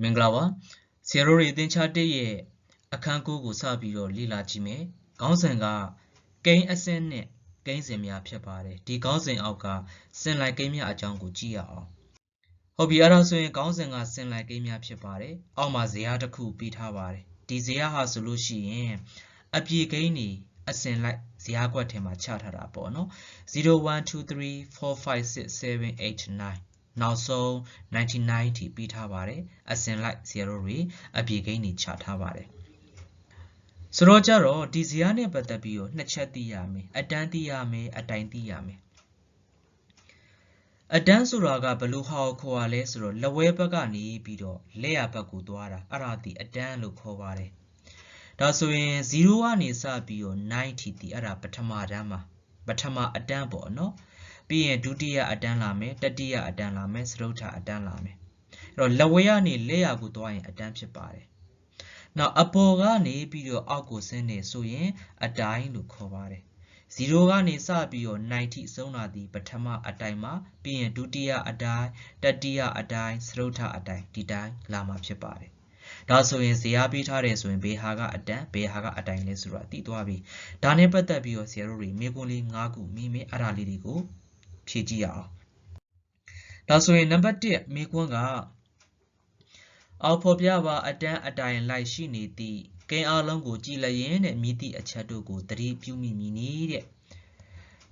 မင်္ဂလာပါဆရာတို့တွေသင်္ချာတက်ရဲ့အခန်းကိုကိုစပြီးတော့လေ့လာကြည့်မယ်ခေါင်းစဉ်ကကိန်းအစင်းနဲ့ကိန်းစဉ်များဖြစ်ပါတယ်ဒီခေါင်းစဉ်အောက်ကစင်လိုက်ကိန်းများအကြောင်းကိုကြည့်ရအောင်ဟုတ်ပြီအဲ့ဒါဆိုရင်ခေါင်းစဉ်ကစင်လိုက်ကိန်းများဖြစ်ပါတယ်အောက်မှာဇယားတစ်ခုပေးထားပါတယ်ဒီဇယားဟာဆိုလို့ရှိရင်အပြေကိန်းတွေအစင်လိုက် ဇယားကွက်ထဲမှာချထားတာပေါ့နော်0 1 2 3 4 5 6 7 8 9နောက်ဆုံး99ထိပြီးထားပါတယ်အစင်လိုက်0တွေအပြေကိန်းတွေချထားပါတယ်ဆိုတော့ကြတော့ဒီဇယားနဲ့ပတ်သက်ပြီးတော့နှစ်ချက်သိရမယ်အတန်းသိရမယ်အတိုင်သိရမယ်အတန်းဆိုတာကဘယ်လိုဟာကိုခေါ်ရလဲဆိုတော့လက်ဝဲဘက်ကနေပြီးတော့လက်ရဘက်ကိုသွားတာအဲ့ဒါဒီအတန်းလို့ခေါ်ပါတယ် ဒါဆိုရင်0ကနေစပြီးတော့9ထိဒီအဲ့ဒါပထမတန်းမှာပထမအတန်းပေါ့နော်ပြီးရင်ဒုတိယအတန်းလာမယ်တတိယအတန်းလာမယ်စတုထအတန်းလာမယ်အဲ့တော့လက်ဝဲကနေလက်ရကိုသွားရင်အတန်းဖြစ်ပါတယ်နောက်အပေါ်ကနေပြီးတော့အောက်ကိုဆင်းနေဆိုရင်အတိုင်းလို့ခေါ်ပါတယ်0ကနေစပြီးတော့9ထိဆုံးတာဒီပထမအတိုင်းမှာပြီးရင်ဒုတိယအတိုင်းတတိယအတိုင်းစတုထအတိုင်းဒီတိုင်းလာမှာဖြစ်ပါတယ် ဒါဆိုရင်ဇေယျပေးထားတယ်ဆိုရင်ဘေဟာကအတန်းဘေဟာကအတိုင်းလဲဆိုတာသိသွားပြီဒါနဲ့ပတ်သက်ပြီးတော့ဆရာတို့တွေမိကွန်းလေး၅ခုမိမိအဲ့ဒါလေးတွေကိုဖြည့်ကြည့်ရအောင်ဒါဆိုရင်နံပါတ်1မိကွန်းကအောက်ဖော်ပြပါအတန်းအတိုင်လိုက်ရှိနေသည့်ကိန်းအလုံးကိုကြည်လျင်တဲ့မြည်သည့်အချက်တို့ကိုသတိပြုမိမည်နည်းတဲ့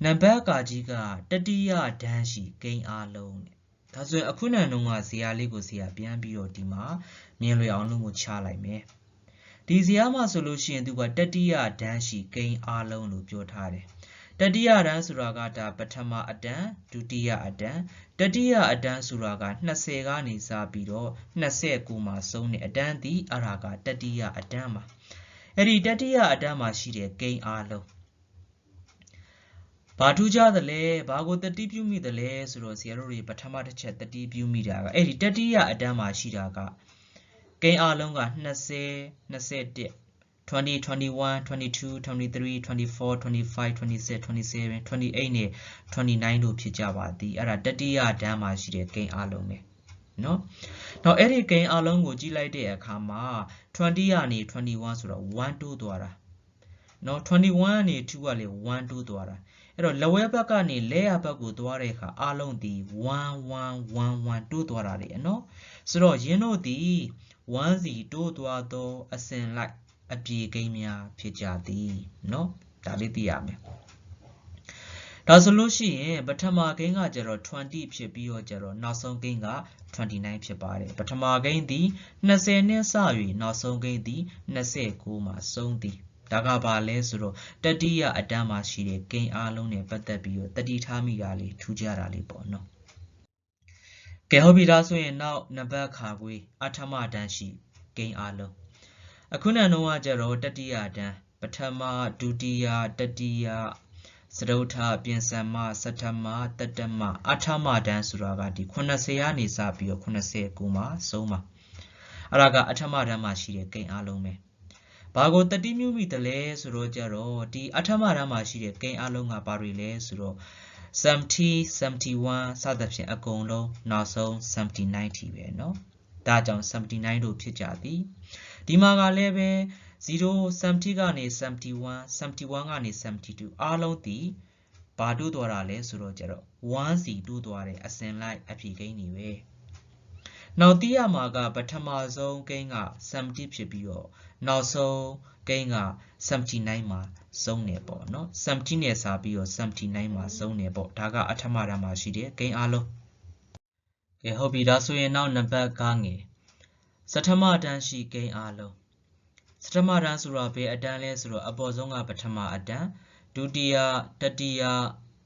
နံပါတ်ကကြီးကတတိယဒန်းရှိကိန်းအလုံးတဲ့ ဒါဆိုရင်အခုနံတုန်းကဇာတ်လေးကိုဇာတ်ပြန်ပြီးတော့ဒီမှာမြင်လွယ်အောင်လို့ကိုချလိုက်မယ်ဒီဇာတ်မှာဆိုလို့ရှိရင်သူကတတိယဒန်းရှိကိန်းအလုံးလို့ပြောထားတယ်တတိယတန်းဆိုတာကဒါပထမအတန်းဒုတိယအတန်းတတိယအတန်းဆိုတာက20ကနေစပြီးတော့29မှာဆုံးတဲ့အတန်းသည်အရာကတတိယအတန်းမှာအဲ့ဒီတတိယအတန်းမှာရှိတဲ့ဂိမ်းအားလုံး ဘာထူးကြသလဲဘာကိုတတိပြုမိသလဲဆိုတော့ဆရာတို့တွေပထမတစ်ချက်တတိပြုမိတာကအဲ့ဒီတတိယအတန်းမှာရှိတာကဂိမ်းအားလုံးက20 21 20 21 22 23 24 25 26 27 28နဲ့29တို့ဖြစ်ကြပါသည်အဲ့ဒါတတိယဒန်းမှာရှိတဲ့ဂိမ်းအလုံးပဲเนาะနောက်အဲ့ဒီဂိမ်းအလုံးကိုကြည့်လိုက်တဲ့အခါမှာ20ကနေ21ဆိုတော့1တိုးသွားတာเนาะ21ကနေ2ကလေ1တိုးသွားတာ အဲ့တော့လက်ဝဲဘက်ကနေလက်ရဘက်ကိုသွားတဲ့အခါအလုံးဒီ1111တိုးသွားတာလေနော်ဆိုတော့ယင်းတို့ဒီ1စီတိုးသွားသောအစဉ်လိုက်အပြေကိန်းများဖြစ်ကြသည်နော်ဒါလေးသိရမယ်ဒါဆိုလို့ရှိရင်ပထမဂိမ်းကကျတော့20ဖြစ်ပြီးတော့ကျတော့နောက်ဆုံးဂိမ်းက29ဖြစ်ပါတယ်ပထမဂိမ်းသည်20နဲ့စ၍နောက်ဆုံးဂိမ်းသည်29မှာဆုံးသည် ဒါကဘာလဲဆိုတော့တတိယအတန်းမှာရှိတဲ့ကိန်းအားလုံးနဲ့ပတ်သက်ပြီးတော့တတိထားမိတာလေးထူးခြားတာလေးပေါ့နော်ကဲဟုတ်ပြီဒါဆိုရင်နောက်နံပါတ်ခါခွေးအထမတန်းရှိကိန်းအားလုံးအခုနံတော့ကကြတော့တတိယတန်းပထမဒုတိယတတိယစတုထပြင်စမစတ္ထမတတ္တမအထမတန်းဆိုတာကဒီ80ကနေစပြီးတော့80ကိုမှဆုံးပါအဲ့ဒါကအထမတန်းမှာရှိတဲ့ကိန်းအားလုံးပဲ ဘာကိုတတိမြုမိတလဲဆိုတော့ကြတော့ဒီအထမတန်းမှာရှိတဲ့ကိန်းအားလုံးကဘာတွေလဲဆိုတော့70 71စသဖြင့်အကုန်လုံးနောက်ဆုံး79ထိပဲเนาะဒါကြောင့်79တို့ဖြစ်ကြသည်ဒီမှာကလည်းပဲ0 70ကနေ71 71ကနေ72အားလုံးဒီဘာတိုးသွားတာလဲဆိုတော့ကျတော့1စီတိုးသွားတယ်အစင်လိုက်အဖြေကိန်းတွေပဲ နောက်တိရမှာက ပထမဆုံးကိန်းက70ဖြစ်ပြီးတော့နောက်ဆုံးကိန်းက79မှာဆုံးနေပေါ့နော်70နဲ့စာပြီးတော့79မှာဆုံးနေပေါ့ဒါကအထမတန်းမှာရှိတဲ့ကိန်းအားလုံးကဲဟုတ်ပြီဒါဆိုရင်နောက်နံပါတ်9ငယ်စထမတန်းရှိကိန်းအားလုံးစထမတန်းဆိုတာဘယ်အတန်းလဲဆိုတော့အပေါ်ဆုံးကပထမအတန်းဒုတိယတတိယ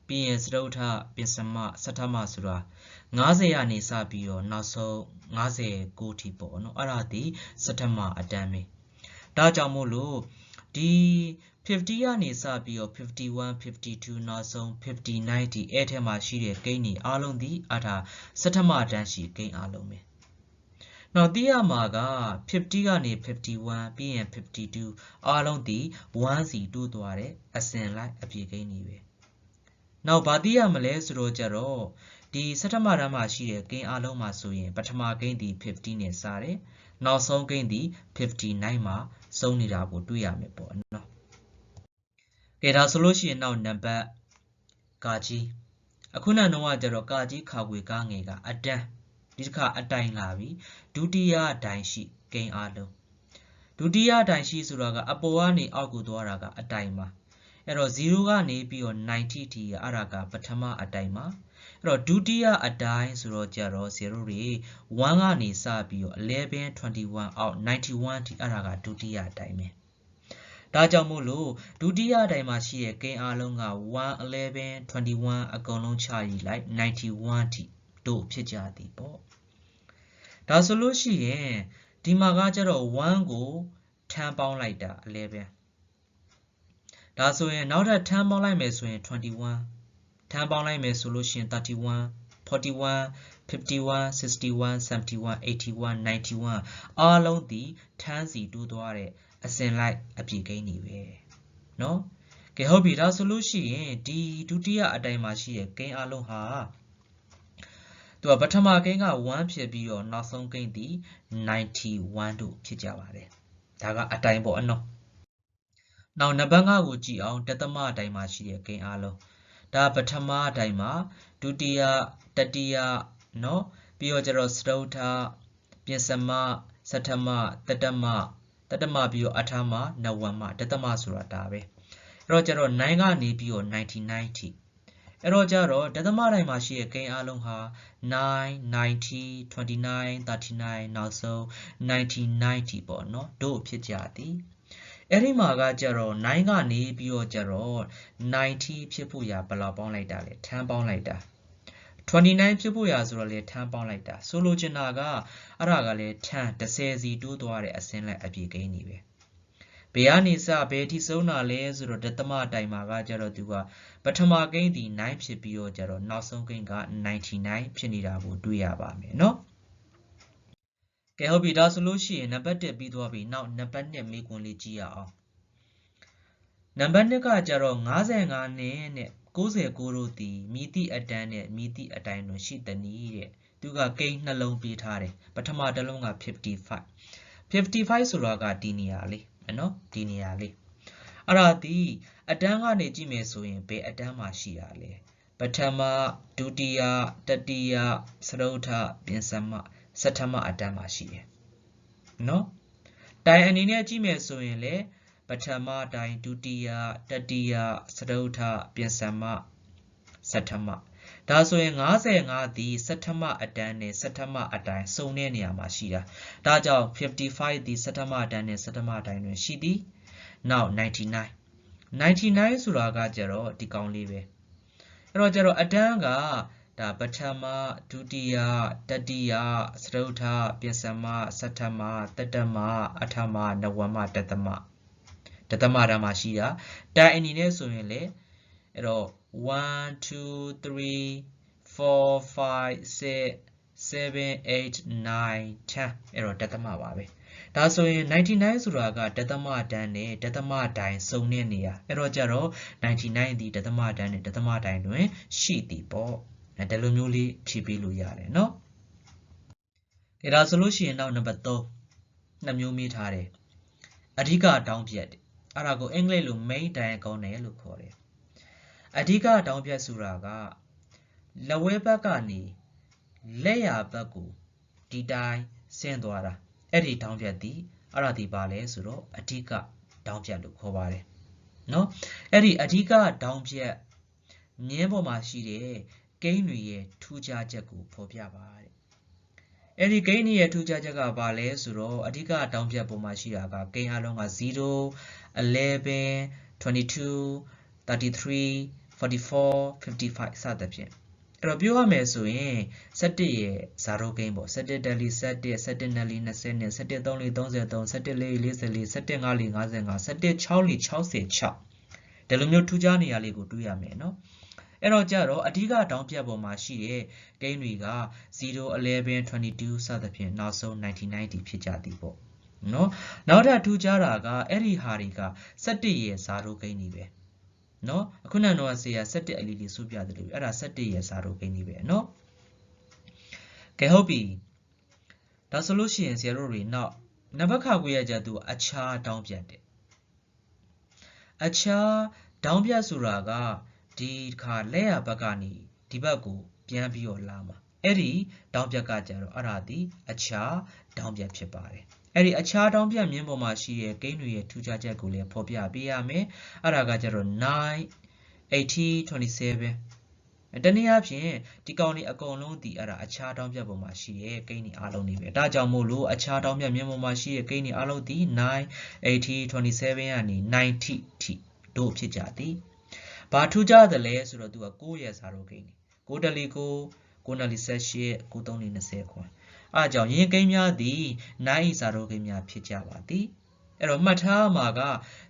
ပြီးရင်စတုထပြင်စမစထမဆိုတာ 90ရာနေစပြီးတော့နောက်ဆုံး59ထိပေါ့နော်အဲ့ဒါဒီစထမအတန်းပဲဒါကြောင့်မို့လို့ဒီ50ကနေစပြီးတော့51 52နောက်ဆုံး50 90အဲ့ထဲမှာရှိတဲ့ဂိမ်းတွေအားလုံးဒီအထာစထမတန်းရှိဂိမ်းအားလုံးပဲနောက်သိရမှာက50ကနေ51ပြီးရင်52အားလုံးဒီ1စီတိုးသွားတဲ့အစင်လိုက်အပြေကိန်းတွေပဲနောက်ဗာတိရမလဲဆိုတော့ကြတော့ ဒီစတ္တမတန်းမှာရှိတဲ့ကိန်းအလုံးမှာဆိုရင် ပထမကိန်းဒီ50နဲ့စတယ်နောက်ဆုံးကိန်းဒီ59မှာစုံနေတာကိုတွေ့ရမယ်ပေါ့နော်ကဲဒါဆိုလို့ရှိရင်နောက်နံပါတ်ကာကြီးအခုနကတော့ကြတော့ကာကြီးခါခွေကားငယ်ကအတန်းဒီတစ်ခါအတိုင်လာပြီဒုတိယတိုင်ရှိကိန်းအလုံးဒုတိယတိုင်ရှိဆိုတာကအပေါ်ကနေအောက်ကိုသွားတာကအတိုင်မှာအဲ့တော့0ကနေပြီးတော့90ထိရအဲ့ဒါကပထမအတိုင်မှာအဲ့ တော့ဒုတိယအတိုင်းဆိုတော့ကြတော့0တွေ1ကနေစပြီးတော့11 21အောက်91ထိအဲ့ဒါကဒုတိယအတိုင်းပဲဒါကြောင့်မို့လို့ဒုတိယအတိုင်းမှာရှိတဲ့ကိန်းအလုံးက1 11 21အကုန်လုံးချယူလိုက်91ထိတို့ဖြစ်ကြသည်ပေါ့ဒါဆိုလို့ရှိရင်ဒီမှာကကျတော့1ကိုထမ်းပေါင်းလိုက်တာ11ဒါဆိုရင်နောက်ထပ်ထမ်းပေါင်းလိုက်မယ်ဆိုရင်21 ထမ်းပေါင်းလိုက်မယ်ဆိုလို့ရှိရင်31 41 51 61 71 81 91အားလုံးဒီထမ်းစီတိုးသွားတဲ့အစင်လိုက်အပြည့်ကိန်းနေပဲเนาะကဲဟုတ်ပြီဒါဆိုလို့ရှိရင်ဒီဒုတိယအတိုင်းမှာရှိတဲ့ကိန်းအလုံးဟာသူကပထမကိန်းက1ဖြစ်ပြီးတော့နောက်ဆုံးကိန်းဒီ91တို့ဖြစ်ကြပါတယ်ဒါကအတိုင်းပေါ့အနော်နောက်နံပါတ်5ကိုကြည့်အောင်တသမအတိုင်းမှာရှိတဲ့ဂိမ်းအားလုံး ဒါပထမအတိုင်းမှာဒုတိယတတိယเนาะပြီးတော့ကျတော့စတုထပြင်စမစထမတတမတတမပြီးတော့အထမနဝမတတမဆိုတာဒါပဲအဲ့တော့ကျတော့9ကနေပြီးတော့99ထိအဲ့တော့ကျတော့ဒသမတိုင်းမှာရှိတဲ့ဂိမ်းအားလုံးဟာ9 90 29 39နောက်ဆုံး99ထိပေါ့เนาะတို့ဖြစ်ကြသည် အဲ့ဒီမှာကကြတော့9ကနေပြီးတော့ကြတော့90ဖြစ်ဖို့ရဘယ်လောက်ပေါင်းလိုက်တာလဲ10ပေါင်းလိုက်တာ29ဖြစ်ဖို့ရဆိုတော့လေ10ပေါင်းလိုက်တာဆိုလိုချင်တာကအဲ့ဒါကလည်း10 30စီတိုးသွားတဲ့အစင်းလိုက်အပြည့်ကိန်းနေပဲဘယ်ကနေစဘယ်ထိဆုံးတာလဲဆိုတော့ဒသမတိုင်မှာကကြတော့သူကပထမကိန်းဒီ9ဖြစ်ပြီးတော့ကြတော့နောက်ဆုံးကိန်းက99ဖြစ်နေတာကိုတွေ့ရပါမယ်เนาะ ကဲဟုတ်ပြီဒါဆိုလို့ရှိရင်နံပါတ်1ပြီးသွားပြီနောက်နံပါတ်2မေးခွန်းလေးကြည့်ရအောင်နံပါတ်2ကကြတော့55နဲ့နဲ့69တို့သည်မိတိအတန်းနဲ့မိတိအတိုင်းတွင်ရှိသည်နည်းတဲ့သူကကိန်းနှလုံးပေးထားတယ်ပထမတစ်လုံးက55 55ဆိုတာကဒီနေရာလေးနော်ဒီနေရာလေးအဲ့ဒါဒီအတန်းကနေကြည့်မယ်ဆိုရင်ဘယ်အတန်းမှာရှိရလဲပထမဒုတိယတတိယသရုတ်ထပြင်စမ စထမအတန်းမှာရှိတယ်နော်တိုင်အနေနဲ့ကြည့်မယ်ဆိုရင်လေပထမတိုင်ဒုတိယတတိယသရုတ်ထပြင်စမစထမဒါဆိုရင်55ဒီစထမအတန်းနဲ့စထမအတိုင်းစုံတဲ့နေရာမှာရှိတာဒါကြောင့်55ဒီစထမအတန်းနဲ့စထမအတိုင်းတွင်ရှိသည်နောက်99 99ဆိုတာကကြတော့ဒီကောင်လေးပဲအဲ့တော့ကြတော့အတန်းက ဒါပထမဒုတိယတတိယသရုတ်ထပြင်စမစထမတတမအထမနဝမတသမတသမဓာမှာရှိတာတိုင်အနေနဲ့ဆိုရင်လေအဲ့တော့1 2 3 4 5 6 7 8 9 10အဲ့တော့တသမပါပဲဒါဆိုရင်99ဆိုတာကဒသမတန်းနဲ့ဒသမတိုင်းစုံတဲ့နေရာအဲ့တော့ကြတော့99ဒီဒသမတန်းနဲ့ဒသမတိုင်းတွင်ရှိသည်ပေါ့ ဒါလိုမျိုးလေးဖြည့်ပေးလို့ရတယ်နော်။ဒါဆိုလို့ရှိရင်နောက်နံပါတ်3နှစ်မျိုးမိထားတယ်။အဓိကတောင်းပြတ်အဲ့ဒါကိုအင်္ဂလိပ်လို main diagonal လို့ခေါ်တယ်။အဓိကတောင်းပြတ်ဆိုတာကလက်ဝဲဘက်ကနေလက်ရဘက်ကိုဒီတိုင်းဆင်းသွားတာအဲ့ဒီတောင်းပြတ်သည်အဲ့ဒါဒီပါလဲဆိုတော့အဓိကတောင်းပြတ်လို့ခေါ်ပါတယ်။နော်အဲ့ဒီအဓိကတောင်းပြတ်မြင်းပေါ်မှာရှိတဲ့ ကိန်းတွေရဲ့ထူးခြားချက်ကိုဖော်ပြပါတဲ့အဲ့ဒီကိန်းတွေရဲ့ထူးခြားချက်ကဘာလဲဆိုတော့အဓိကတောင်းပြက်ပေါ်မှာရှိတာကကိန်းအလုံးက0 11 22 33 44 55စသဖြင့်အဲ့တော့ပြောရမယ်ဆိုရင်17ရဲ့ဇာတုကိန်းပေါ့17တက်လီ17 17နလီ20နဲ့17 3လီ33 17လေး44 17 5လီ55 17 6လီ66ဒီလိုမျိုးထူးခြားနေရာလေးကိုတွေ့ရမယ်နော် အဲ့တော့ကြတော့အဓိကတောင်းပြပေါ်မှာရှိတဲ့ဂိမ်းတွေက0 11 22စသဖြင့်နောက်ဆုံး1990ဖြစ်ကြသည်ပေါ့နော်နောက်ထပ်ထူးခြားတာကအဲ့ဒီဟာတွေက17ရဲ့ဇာတုဂိမ်းတွေပဲနော်အခုနကတော့ဆရာ17အလီလီစုပြတယ်လို့အဲ့ဒါ17ရဲ့စာတို့ကိန်းကြီးပဲနော်ကဲဟုတ်ပြီဒါဆိုလို့ရှိရင်ဆရာတို့တွေနောက်နံပါတ်ခါကိုရကြသူအခြားတောင်းပြတ်တယ်အခြားတောင်းပြတ်ဆိုတာက ဒီခါလက်ရဘက်ကနေဒီဘက်ကိုပြန်ပြီးတော့လာမှာအဲ့ဒီတောင်းပြတ်ကကြတော့အဲ့ဒါဒီအခြားတောင်းပြတ်ဖြစ်ပါတယ်အဲ့ဒီအခြားတောင်းပြတ်မြင်းပေါ်မှာရှိတဲ့ကိန်းတွေရဲ့ထူးခြားချက်ကိုလည်းဖော်ပြပေးရမယ်အဲ့ဒါကကြတော့9 80 27တနည်းအားဖြင့်ဒီကောင်တွေအကုန်လုံးဒီအဲ့ဒါအခြားတောင်းပြတ်ပေါ်မှာရှိတဲ့ကိန်းတွေအားလုံးတွေပဲဒါကြောင့်မို့လို့အခြားတောင်းပြတ်မြင်းပေါ်မှာရှိတဲ့ကိန်းတွေအားလုံးဒီ9 80 27ကနေ90ထိတို့ဖြစ်ကြသည် ဘာထူးခြားတယ်လဲဆိုတော့သူက9ရဲ့စာတော့ကိန်းတွေ9တလီ9 9တလီ78 9 3လီ20ခွန်အားကြောင့်ရင်းကိန်းများသည်9စာတော့ကိန်းများဖြစ်ကြပါသည်အဲ့တော့မှတ်ထားမှာက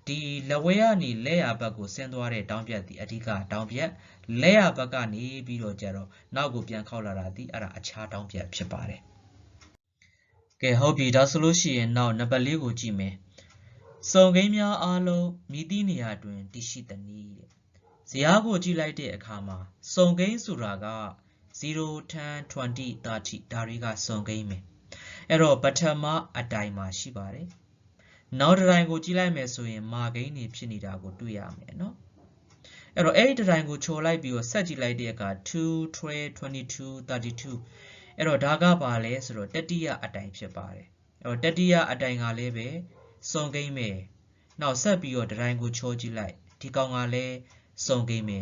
ဒီလက်ဝဲကနေလက်ရဘက်ကိုဆင်းသွားတဲ့တောင်းပြတ်ဒီအဓိကတောင်းပြတ်လက်ရဘက်ကနေပြီးတော့ကြတော့နောက်ကိုပြန်ခောက်လာတာဒီအဲ့ဒါအခြားတောင်းပြတ်ဖြစ်ပါတယ်ကဲဟုတ်ပြီဒါဆိုလို့ရှိရင်နောက်နံပါတ်၄ကိုကြည့်မယ်စုံကိန်းများအားလုံးမြည်သည့်နေရာတွင်တည်ရှိသည်နည်းတဲ့ ဇယားကိုကြည့်လိုက်တဲ့အခါမှာစုံကိန်းဆိုတာက0 10 20 30ဒါတွေကစုံကိန်းပဲအဲ့တော့ပထမအတိုင်းမှာရှိပါတယ်နောက်တစ်တိုင်းကိုကြည့်လိုက်မယ်ဆိုရင်မာကိန်းနေဖြစ်နေတာကိုတွေ့ရမယ်နော်အဲ့တော့အဲ့ဒီတစ်တိုင်းကိုခြုံလိုက်ပြီးတော့ဆက်ကြည့်လိုက်တဲ့အခါ2 12 22 32အဲ့တော့ဒါကပါလဲဆိုတော့တတိယအတိုင်းဖြစ်ပါတယ်အဲ့တော့တတိယအတိုင်းကလည်းပဲစုံကိန်းပဲနောက်ဆက်ပြီးတော့တစ်တိုင်းကိုခြုံကြည့်လိုက်ဒီကောင်ကလည်း စုံကိန်းပဲ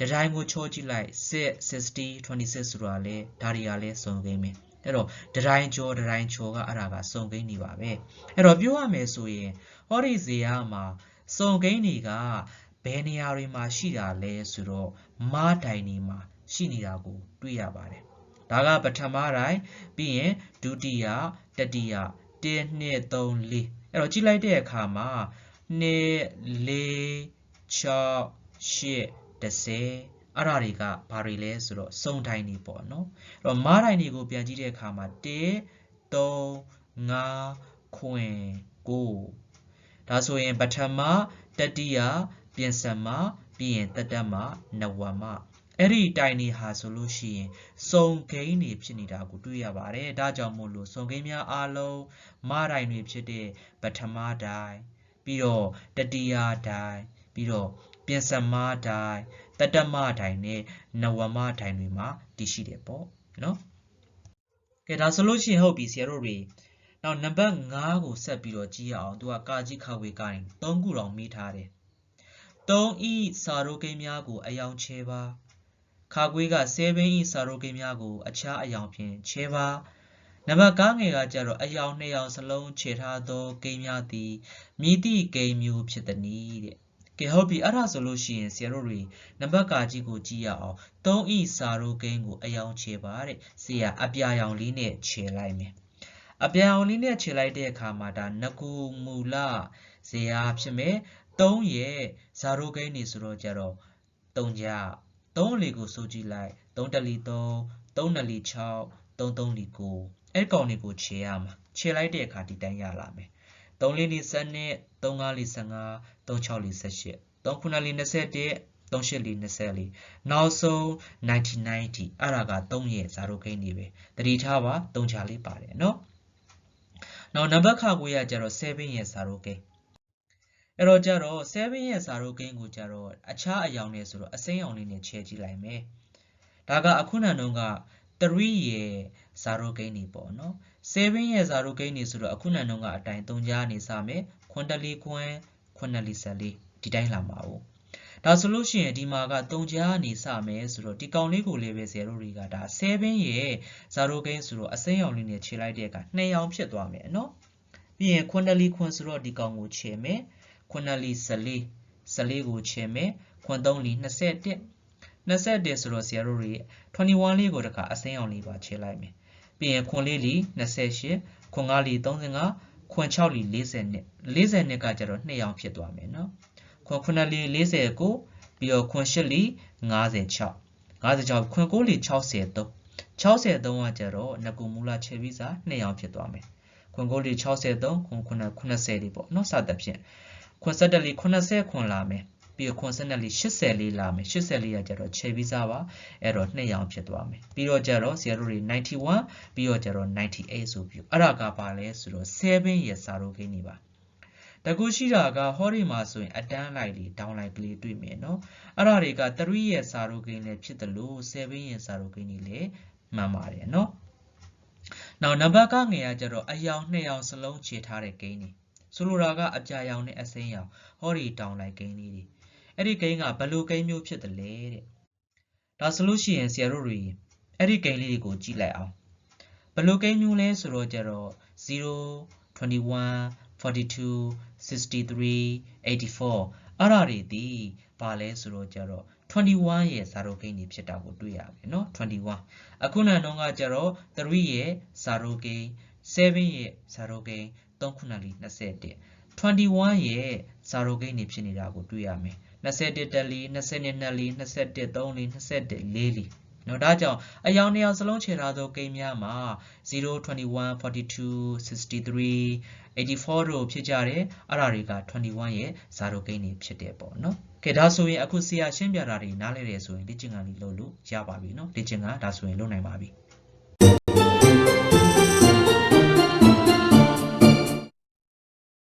တတိုင်းကိုချောကြည့်လိုက်6 60 26ဆိုတာလဲဒါတွေကလဲစုံကိန်းပဲအဲ့တော့တတိုင်းချောတတိုင်းချောကအဲ့ဒါကစုံကိန်းနေပါပဲအဲ့တော့ပြောရမယ်ဆိုရင်ဟောဒီဇေယမှာစုံကိန်းတွေကဘယ်နေရာတွေမှာရှိတာလဲဆိုတော့မားတိုင်တွေမှာရှိနေတာကိုတွေ့ရပါတယ်ဒါကပထမတိုင်းပြီးရင်ဒုတိယတတိယ1 2 3 4အဲ့တော့ကြည့်လိုက်တဲ့အခါမှာ2 4 6 8 10အဲ့ဒါတွေကဘာတွေလဲဆိုတော့စုံတိုင်းတွေပေါ့နော်အဲ့တော့မားတိုင်းတွေကိုပြန်ကြည့်တဲ့အခါမှာ1 3 5ခွင်9ဒါဆိုရင်ပထမတတိယပြင်စမပြီးရင်တတမနဝမအဲ့ဒီတိုင်နေဟာဆိုလို့ရှိရင်စုံဂိမ်းတွေဖြစ်နေတာကိုတွေ့ရပါတယ်ဒါကြောင့်မို့လို့စုံဂိမ်းများအားလုံးမတိုင်တွေဖြစ်တဲ့ပထမတိုင်ပြီးတော့တတိယတိုင်ပြီးတော့ ပြင်စမတိုင်းတတမတိုင်းနဲ့နဝမတိုင်းတွေမှာတည်ရှိတယ်ပေါ့နော်ကဲဒါဆိုလို့ရှိရင်ဟုတ်ပြီဆရာတို့တွေနောက်နံပါတ်5ကိုဆက်ပြီးတော့ကြည့်ရအောင်သူကကာကြီးခဝေကိုင်း3ခုတောင်မိထားတယ်3ဤစာရိုကိန်းများကိုအယောင်ချဲပါခါကွေးက7ဤစာရိုကိန်းများကို အခြားအယောင်ဖြင့်ချဲပါနံပါတ်9ငယ်ကကြတော့အယောင်2ယောင်စလုံးခြေထားသောကိန်းများသည်မြည်သည့်ကိန်းမျိုးဖြစ်သည်နည်းတဲ့ ကဲဟုတ်ပြီအဲ့ဒါဆိုလို့ရှိရင်ဆရာတို့တွေနံပါတ်ကာကြီးကိုကြည့်ရအောင်3ဤစာရိုကိန်းကိုအယောင်ခြေပါတဲ့ဆရာအပြာရောင်လေးနဲ့ခြေလိုက်မယ်အပြာရောင်လေးနဲ့ခြေလိုက်တဲ့အခါမှာဒါငကူမူလဇေယဖြစ်မယ်3ရဲ့ဇာရိုကိန်းနေဆိုတော့ကြတော့3ကြ3လေးကိုစိုးကြည့်လိုက်3တလီ3 3နလီ6 3 3လီ9အဲ့ကောင်လေးကိုခြေရမှာခြေလိုက်တဲ့အခါဒီတိုင်းရလာမယ်3လေးလီ7နဲ့3 5လီ15 3648 3921 3824နောက်ဆုံး1990အဲ့ဒါက3ရဲ့ဇာတ်ကိန်းတွေပဲတတိထားပါ3ချာလေးပါတယ်နော်နောက်နံပါတ်ခါကိုရကြတော့7ရဲ့ဇာတ်ကိန်းအဲ့တော့ကြတော့7ရဲ့ဇာတ်ကိန်းကိုကြတော့အခြားအယောင်နဲ့ဆိုတော့အစိမ်းအောင်လေးနဲ့ချဲကြည့်လိုက်မယ်ဒါကအခုနံတုန်းက3ရဲ့ဇာတ်ကိန်းတွေပေါ့နော်7ရဲ့ဇာတ်ကိန်းတွေဆိုတော့အခုနံတုန်းကအတိုင်း3ချာနေစမယ်ခွန်တလီခွန်း ခွန်နလီဆက်လေးဒီတိုင်းလာမှာ哦ဒါဆိုလို့ရှိရင်ဒီမှာက3ကြားနေစမယ်ဆိုတော့ဒီကောင်လေးကိုလည်းပဲ0တွေကဒါ7ရဲ့ဇာရိုကိန်းဆိုတော့အစိမ်းရောင်လေးနဲ့ခြေလိုက်တဲ့အခါ2ရောင်ဖြစ်သွားမယ်နော်ပြီးရင်ခွန်တလီခွန်ဆိုတော့ဒီကောင်ကိုခြေမယ်ခွန်နလီ14 14ကိုခြေမယ်ခွန်3လီ21 21ဆိုတော့ဆရာတို့တွေ21လေးကိုတခါအစိမ်းအောင်လေးပါခြေလိုက်မယ်ပြီးရင်ခွန်လေးလီ28ခွန်5လီ35 ခွန်6လီ40နှစ်40နှစ်ကကျတော့2ရောင်ဖြစ်သွားမယ်နော်ခွန်9လီ49ပြီးတော့ခွန်8လီ56 56ခွန်9လီ63 63ကကျတော့ငကူမူလခြေပြီးစား2ရောင်ဖြစ်သွားမယ်ခွန်9လီ63ခွန်9 80လီပေါ့နော်စသဖြင့်ခွန်7လီ80ခွန်လာမယ် ပြီးတော့ခွန်74 84လာမယ်84ကကျတော့ခြေပြီးစားပါအဲ့တော့နှစ်ရောင်ဖြစ်သွားမယ်ပြီးတော့ကျတော့0တွေ91ပြီးတော့ကျတော့98ဆိုပြီးအဲ့ဒါကပါလဲဆိုတော့7ရဲ့စာရိုကိန်းနေပါတကူရှိတာကဟောဒီမှာဆိုရင်အတန်းလိုက်လေဒေါင်းလိုက်ကလေးတွေ့မယ်နော်အဲ့ဒါတွေက3ရဲ့စာရိုကိန်းလည်းဖြစ်တယ်လို့7ရဲ့စာရိုကိန်းကြီးလည်းမှန်ပါတယ်နော်နောက်နံပါတ်ကငယ်ကကျတော့အယောင်2ယောင်စလုံးခြေထားတဲ့ဂိမ်းတွေဆိုလိုတာကအကြာရောင်နဲ့အစိမ်းရောင်ဟောဒီတောင်လိုက်ဂိမ်းလေးတွေ အဲ့ဒီကိန်းကဘယ်လိုကိန်းမျိုးဖြစ်တယ်လဲတဲ့ဒါဆိုလို့ရှိရင်ဆရာတို့တွေအဲ့ဒီကိန်းလေးတွေကိုကြည့်လိုက်အောင်ဘယ်လိုကိန်းမျိုးလဲဆိုတော့ကျတော့0 21 42 63 84အဲ့ဒါတွေဒီဘာလဲဆိုတော့ကျတော့21ရဲ့ဇာရိုကိန်းတွေဖြစ်တာကိုတွေ့ရမယ်เนาะ21အခုနကတော့ကကျတော့3ရဲ့ဇာရိုကိန်း7ရဲ့ဇာရိုကိန်း3ခုနှစ်လီ21 21ရဲ့ဇာရိုကိန်းတွေဖြစ်နေတာကိုတွေ့ရမယ် 21တက်လီ22နှစ်လီ21 3လီ21 4လီနော်ဒါကြောင့်အယောင်နှစ်ယောက်စလုံးခြေထားသောကိန်းများမှာ0 21 42 63 84တို့ဖြစ်ကြတယ်အဲ့ဒါတွေက21ရဲ့ဇာရိုကိန်းတွေဖြစ်တယ်ပေါ့နော်ကဲဒါဆိုရင်အခုဆရာရှင်းပြတာတွေနားလည်တယ်ဆိုရင်လေ့ကျင့်ခန်းလေးလုပ်လို့ရပါပြီနော်လေ့ကျင့်ခန်းဒါဆိုရင်လုပ်နိုင်ပါပြီ